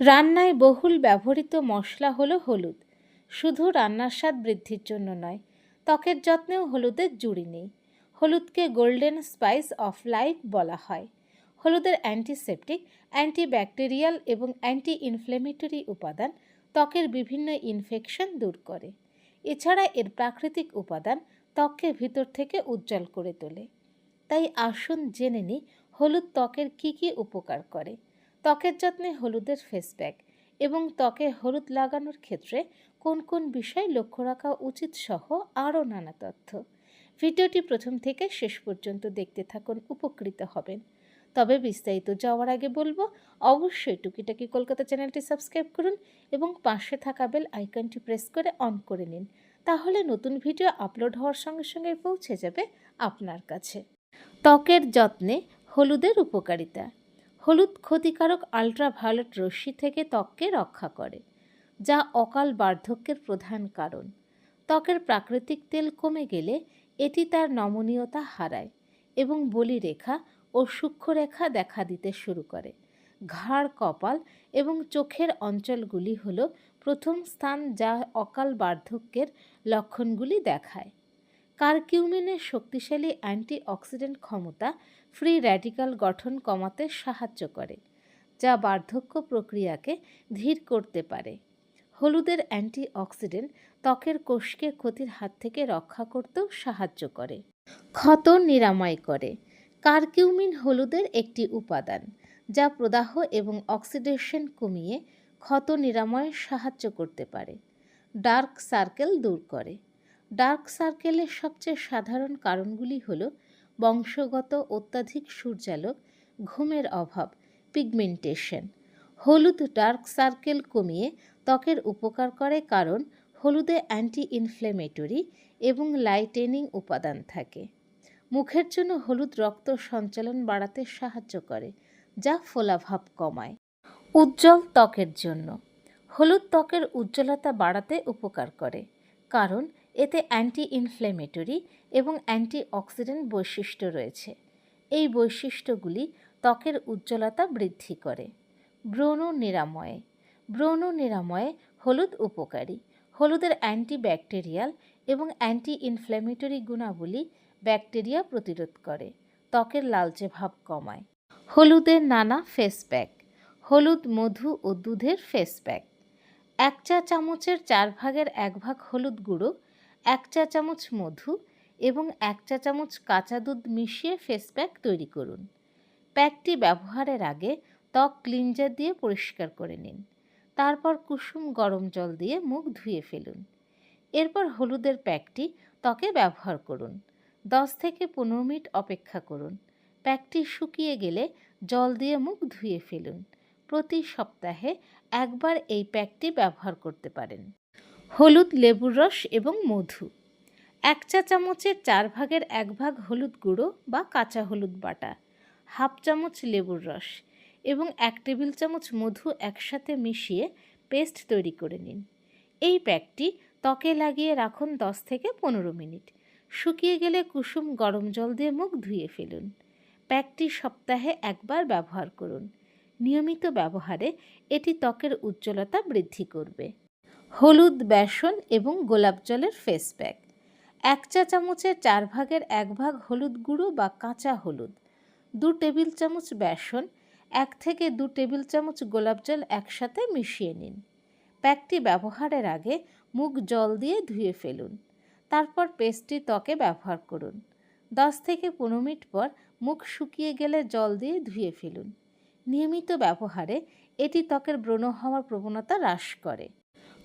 রান্নায় বহুল ব্যবহৃত মশলা হলো হলুদ। শুধু রান্নার স্বাদ বৃদ্ধির জন্য নয়, ত্বকের যত্নেও হলুদের জুড়ি নেই। হলুদকে গোল্ডেন স্পাইস অফ লাইফ বলা হয়। হলুদের অ্যান্টিসেপটিক, অ্যান্টিব্যাকটেরিয়াল এবং অ্যান্টি ইনফ্লেমেটরি উপাদান ত্বকের বিভিন্ন ইনফেকশন দূর করে। এছাড়া এর প্রাকৃতিক উপাদান ত্বককে ভিতর থেকে উজ্জ্বল করে তোলে। তাই আসুন জেনে নিই হলুদ ত্বকের কী কী উপকার করে। ত্বকের যত্নে হলুদের ফেস প্যাক এবং ত্বকে হলুদ লাগানোর ক্ষেত্রে কোন কোন বিষয় লক্ষ্য রাখা উচিত সহ আরও নানা তথ্য। ভিডিওটি প্রথম থেকে শেষ পর্যন্ত দেখতে থাকুন, উপকৃত হবেন। তবে বিস্তারিত যাওয়ার আগে বলব, অবশ্যই টুকিটাকি কলকাতা চ্যানেলটি সাবস্ক্রাইব করুন এবং পাশে থাকা বেল আইকনটি প্রেস করে অন করে নিন। তাহলে নতুন ভিডিও আপলোড হওয়ার সঙ্গে সঙ্গে পৌঁছে যাবে আপনার কাছে। ত্বকের যত্নে হলুদের উপকারিতা। হলুদ ক্ষতিকারক আল্ট্রাভায়োলেট রশ্মি থেকে ত্বককে রক্ষা করে, যা অকাল বার্ধক্যের প্রধান কারণ। ত্বকের প্রাকৃতিক তেল কমে গেলে এটি তার নমনীয়তা হারায় এবং বলিরেখা ও সূক্ষ্মরেখা দেখা দিতে শুরু করে। ঘাড়, কপাল এবং চোখের অঞ্চলগুলি হল প্রথম স্থান যা অকাল বার্ধক্যের লক্ষণগুলি দেখায়। কারকিউমিনের শক্তিশালী অ্যান্টিঅক্সিডেন্ট ক্ষমতা ফ্রি র্যাডিক্যাল গঠন কমাতে সাহায্য করে, যা বার্ধক্য প্রক্রিয়াকে ধীর করতে পারে। হলুদের অ্যান্টিঅক্সিডেন্ট ত্বকের কোষকে ক্ষতির হাত থেকে রক্ষা করতেও সাহায্য করে। ক্ষত নিরাময় করে। কারকিউমিন হলুদের একটি উপাদান, যা প্রদাহ এবং অক্সিডেশন কমিয়ে ক্ষত নিরাময়ে সাহায্য করতে পারে। ডার্ক সার্কেল দূর করে। ডার্ক সার্কেলের সবচেয়ে সাধারণ কারণগুলি হল বংশগত অত্যাধিক সূর্যালোক, ঘুমের অভাব, পিগমেন্টেশন। হলুদ ডার্ক সার্কেল কমিয়ে ত্বকের উপকার করে কারণ হলুদে অ্যান্টি ইনফ্লেমেটরি এবং লাইটেনিং উপাদান থাকে। মুখের জন্য হলুদ রক্ত সঞ্চালন বাড়াতে সাহায্য করে, যা ফোলাভাব কমায়। উজ্জ্বল ত্বকের জন্য। হলুদ ত্বকের উজ্জ্বলতা বাড়াতে উপকার করে, কারণ এতে অ্যান্টি ইনফ্লেমেটরি এবং অ্যান্টি অক্সিডেন্ট বৈশিষ্ট্য রয়েছে। এই বৈশিষ্ট্যগুলি ত্বকের উজ্জ্বলতা বৃদ্ধি করে। ব্রণ নিরাময়ে। ব্রণ নিরাময়ে হলুদ উপকারী। হলুদের অ্যান্টিব্যাকটেরিয়াল এবং অ্যান্টি ইনফ্ল্যামেটরি গুণাবলী ব্যাকটেরিয়া প্রতিরোধ করে। ত্বকের লালচে ভাব কমায়। হলুদের নানা ফেস প্যাক হলুদ, মধু ও দুধের ফেস প্যাক এক চা চামচের চার ভাগের এক ভাগ হলুদ গুঁড়ো এক চা চামচ মধু এবং এক চা চামচ কাঁচা দুধ মিশিয়ে ফেস প্যাক তৈরি করুন। প্যাকটি ব্যবহারের আগে ত্বক ক্লিনজার দিয়ে পরিষ্কার করে নিন। তারপর কুসুম গরম জল দিয়ে মুখ ধুয়ে ফেলুন। এরপর হলুদের প্যাকটি ত্বকে ব্যবহার করুন। দশ থেকে পনেরো মিনিট অপেক্ষা করুন। প্যাকটি শুকিয়ে গেলে জল দিয়ে মুখ ধুয়ে ফেলুন। প্রতি সপ্তাহে একবার এই প্যাকটি ব্যবহার করতে পারেন। হলুদ লেবুর রস এবং মধু। এক চা চামচের চার ভাগের এক ভাগ হলুদ গুঁড়ো বা কাঁচা হলুদ বাটা, হাফ চামচ লেবুর রস এবং এক টেবিল চামচ মধু একসাথে মিশিয়ে পেস্ট তৈরি করে নিন। এই প্যাকটি ত্বকে লাগিয়ে রাখুন দশ থেকে পনেরো মিনিট। শুকিয়ে গেলে কুসুম গরম জল দিয়ে মুখ ধুয়ে ফেলুন। প্যাকটি সপ্তাহে একবার ব্যবহার করুন। নিয়মিত ব্যবহারে এটি ত্বকের উজ্জ্বলতা বৃদ্ধি করবে। হলুদ বেসন এবং গোলাপ জলের ফেস প্যাক এক চা চামচের চার ভাগের এক ভাগ হলুদ গুঁড়ো বা কাঁচা হলুদ। দু টেবিল চামচ বেসন, এক থেকে দু টেবিল চামচ গোলাপ জল একসাথে মিশিয়ে নিন। প্যাকটি ব্যবহারের আগে মুখ জল দিয়ে ধুয়ে ফেলুন। তারপর পেস্টটি ত্বকে ব্যবহার করুন। দশ থেকে পনেরো মিনিট পর মুখ শুকিয়ে গেলে জল দিয়ে ধুয়ে ফেলুন। নিয়মিত ব্যবহারে এটি ত্বকের ব্রণ হওয়ার প্রবণতা হ্রাস করে।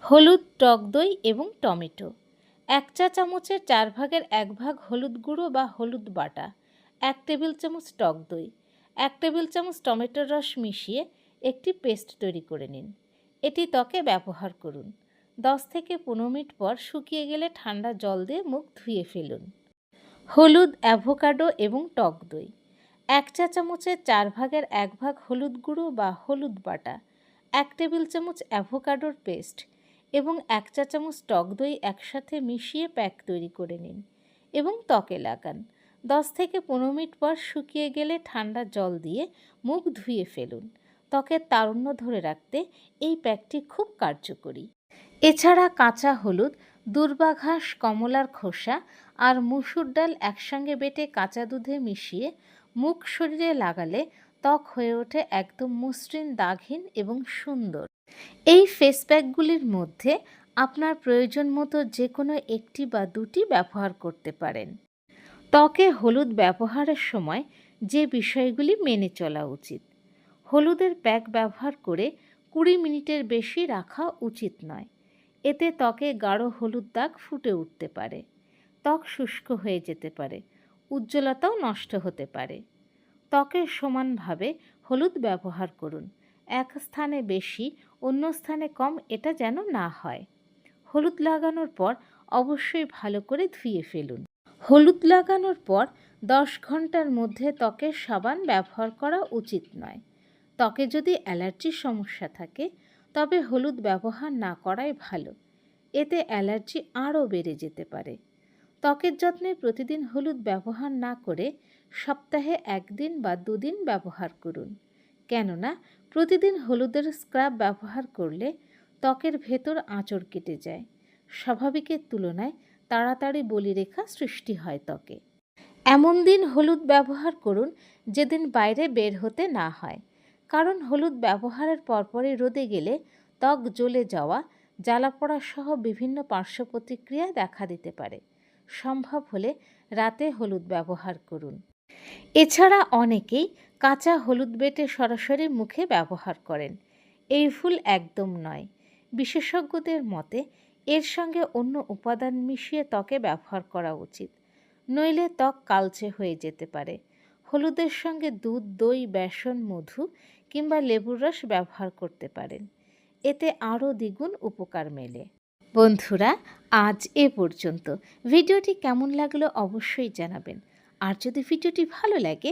হলুদ টক দই এবং টমেটো। এক চা চামচের চার ভাগের এক ভাগ হলুদ গুঁড়ো বা হলুদ বাটা। এক টেবিল চামচ টক দই। এক টেবিল চামচ টমেটোর রস মিশিয়ে একটি পেস্ট তৈরি করে নিন। এটি ত্বকে ব্যবহার করুন। দশ থেকে পনেরো মিনিট পর শুকিয়ে গেলে ঠান্ডা জল দিয়ে মুখ ধুয়ে ফেলুন। হলুদ, অ্যাভোকাডো এবং টক দই। এক চা চামচের চার ভাগের এক ভাগ হলুদ গুঁড়ো বা হলুদ বাটা। এক টেবিল চামচ অ্যাভোকাডোর পেস্ট। এবং এক চা চামচ টক দই একসাথে মিশিয়ে প্যাক তৈরি করে নিন এবং ত্বকে লাগান। দশ থেকে পনেরো মিনিট পর শুকিয়ে গেলে ঠান্ডা জল দিয়ে মুখ ধুয়ে ফেলুন। ত্বকের তারুণ্য ধরে রাখতে এই প্যাকটি খুব কার্যকরী। এছাড়া কাঁচা হলুদ, দুর্বাঘাস, কমলার খোসা আর মুসুর ডাল একসঙ্গে বেটে কাঁচা দুধে মিশিয়ে মুখ শরীরে লাগালে ত্বক হয়ে ওঠে একদম মসৃণ, দাগহীন এবং সুন্দর। এই ফেস প্যাকগুলির মধ্যে আপনার প্রয়োজন মতো যে কোনো একটি বা দুটি ব্যবহার করতে পারেন। ত্বকে হলুদ ব্যবহারের সময় যে বিষয়গুলি মেনে চলা উচিত। হলুদের প্যাক ব্যবহার করে কুড়ি মিনিটের বেশি রাখা উচিত নয়। এতে ত্বকে গাঢ় হলুদ দাগ ফুটে উঠতে পারে। ত্বক শুষ্ক হয়ে যেতে পারে। উজ্জ্বলতাও নষ্ট হতে পারে। ত্বকের সমানভাবে হলুদ ব্যবহার করুন। এক স্থানে বেশি অন্য স্থানে কম এটা যেন না হয়। হলুদ লাগানোর পর অবশ্যই ভালো করে ধুয়ে ফেলুন। হলুদ লাগানোর পর দশ ঘণ্টার মধ্যে ত্বকের সাবান ব্যবহার করা উচিত নয়। ত্বকে যদি অ্যালার্জির সমস্যা থাকে, তবে হলুদ ব্যবহার না করাই ভালো। এতে অ্যালার্জি আরও বেড়ে যেতে পারে। ত্বকের যত্নে প্রতিদিন হলুদ ব্যবহার না করে সপ্তাহে একদিন বা দুদিন ব্যবহার করুন। কেননা প্রতিদিন হলুদের স্ক্রাব ব্যবহার করলে ত্বকের ভেতর আঁচড় কেটে যায়। স্বাভাবিকের তুলনায় তাড়াতাড়ি বলিরেখা সৃষ্টি হয় ত্বকে। এমন দিন হলুদ ব্যবহার করুন যেদিন বাইরে বের হতে না হয়। কারণ হলুদ ব্যবহারের পরপরই রোদে গেলে ত্বক জ্বলে যাওয়া, জ্বালা পড়া সহ বিভিন্ন পার্শ্ব প্রতিক্রিয়া দেখা দিতে পারে। সম্ভব হলে রাতে হলুদ ব্যবহার করুন। এছাড়া অনেকেই কাঁচা হলুদ বেটে সরাসরি মুখে ব্যবহার করেন। এই ভুল একদম নয়। বিশেষজ্ঞদের মতে, এর সঙ্গে অন্য উপাদান মিশিয়ে ত্বকে ব্যবহার করা উচিত। নইলে ত্বক কালচে হয়ে যেতে পারে। হলুদের সঙ্গে দুধ, দই, বেসন, মধু কিংবা লেবুর রস ব্যবহার করতে পারেন। এতে আরও দ্বিগুণ উপকার মেলে। বন্ধুরা, আজ এ পর্যন্ত। ভিডিওটি কেমন লাগল অবশ্যই জানাবেন। আর যদি ভিডিওটি ভালো লাগে